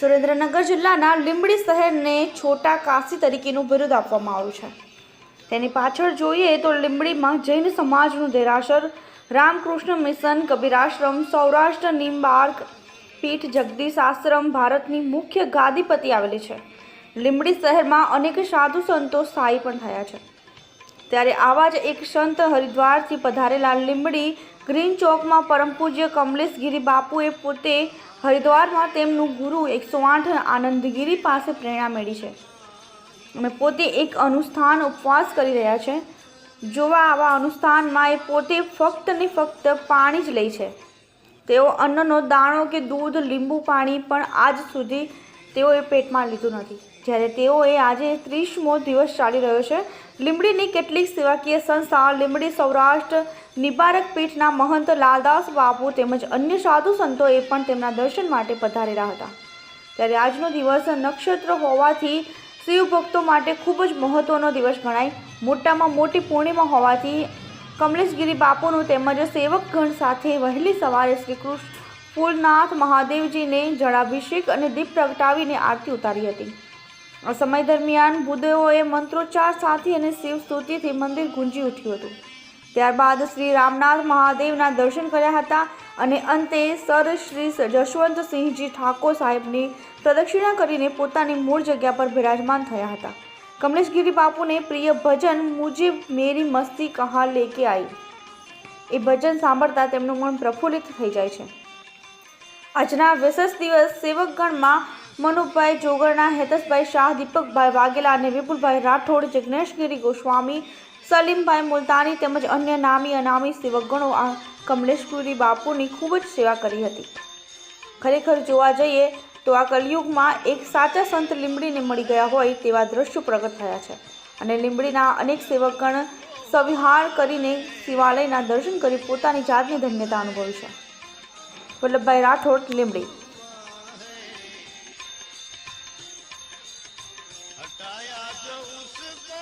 સુરેન્દ્રનગર જિલ્લાના લીંબડી શહેરને છોટા કાશી તરીકેનું બિરુદ આપવામાં આવ્યું છે. તેની પાછળ જોઈએ તો લીંબડીમાં જૈન સમાજનું દેરાસર, રામકૃષ્ણ મિશન, કબીરાશ્રમ, સૌરાષ્ટ્ર નિમ્બાર્ક પીઠ જગદીશ આશ્રમ ભારતની મુખ્ય ગાદીપતિ આવેલી છે. લીંબડી શહેરમાં અનેક સાધુ સંતો સ્થાયી પણ થયા છે. ત્યારે આવા જ એક સંત હરિદ્વારથી પધારેલા લીંબડી ગ્રીન ચોકમાં પરમ પૂજ્ય કમલેશગીરી બાપુએ પોતે હરિદ્વારમાં તેમનું ગુરુ એકસો આઠ આનંદગીરી પાસે પ્રેરણા મેળી છે. અને પોતે એક અનુષ્ઠાન ઉપવાસ કરી રહ્યા છે. જોવા આવા અનુષ્ઠાનમાં એ પોતે ફક્ત ને ફક્ત પાણી જ લે છે. તેઓ અન્નનો દાણો કે દૂધ, લીંબુ, પાણી પણ આજ સુધી તેઓએ પેટમાં લીધું નથી. જ્યારે તેઓએ આજે ત્રીસમો દિવસ ચાલી રહ્યો છે. લીંબડીની કેટલીક સેવાકીય સંસ્થા લીંબડી સૌરાષ્ટ્ર, નિબારક પીઠના મહંત લાલદાસ બાપુ તેમજ અન્ય સાધુ સંતોએ પણ તેમના દર્શન માટે પધારેલા હતા. ત્યારે આજનો દિવસ નક્ષત્ર હોવાથી શિવ ભક્તો માટે ખૂબ જ મહત્ત્વનો દિવસ ગણાય. મોટામાં મોટી પૂર્ણિમા હોવાથી કમલેશગીરી બાપુનું તેમજ સેવકગણ સાથે વહેલી સવારે શ્રી કૃષ્ણ ફૂલનાથ મહાદેવજીને જળાભિષેક અને દીપ પ્રગટાવીને આરતી ઉતારી હતી. સમય દરમિયાન બુદ્ધોએ મંત્રોચ્ચાર સાથે અને શિવ સ્તુતિથી મંદિર ગુંજી ઉઠ્યું હતું. ત્યારબાદ શ્રી રામનાથ મહાદેવના દર્શન કર્યા હતા અને અંતે સર શ્રી જશવંતસિંહજી ઠાકોર સાહેબની પ્રદક્ષિણા કરીને પોતાની મૂળ જગ્યા પર બિરાજમાન થયા હતા. કમલેશગીરી બાપુને પ્રિય ભજન મુજબ મેરી મસ્તી કહા લેકે આવી એ ભજન સાંભળતા તેમનું મન પ્રફુલ્લિત થઈ જાય છે. આજના વિશેષ દિવસ સેવકગણમાં મનુભાઈ જોગરના, હેતસભાઈ શાહ, દીપકભાઈ વાઘેલા અને વિપુલભાઈ રાઠોડ જિગ્નેશગીરી ગોસ્વામી, સલીમભાઈ મુલતાની તેમજ અન્ય નામી અનામી સેવકગણો આ કમલેશપુરી બાપુની ખૂબ જ સેવા કરી હતી. ખરેખર જોવા જઈએ તો આ કલયુગમાં એક સાચા સંત લીંબડીને મળી ગયા હોય તેવા દ્રશ્યો પ્રગટ થયા છે અને લીંબડીના અનેક સેવકગણ સવિહાર કરીને શિવાલયના દર્શન કરી પોતાની જાતની ધન્યતા અનુભવી છે. વલ્લભભાઈ રાઠોડ, લીંબડી. हटाया जो उसको